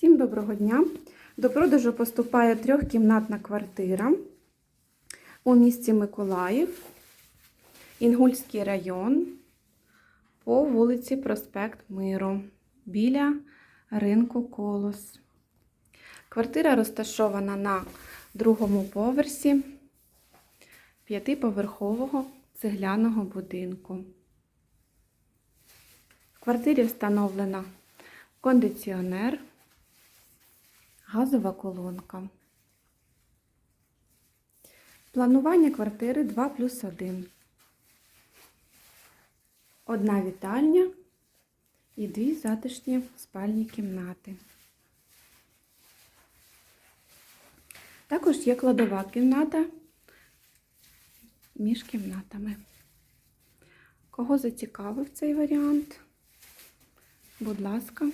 Всім доброго дня! До продажу поступає трьохкімнатна квартира у місті Миколаїв, Інгульський район по вулиці Проспект Миру біля ринку Колос. Квартира розташована на другому поверсі п'ятиповерхового цегляного будинку. В квартирі встановлена кондиціонер, газова колонка. Планування квартири 2 плюс 1. Одна вітальня і дві затишні спальні кімнати. Також є кладова кімната між кімнатами. Кого зацікавив цей варіант? Будь ласка,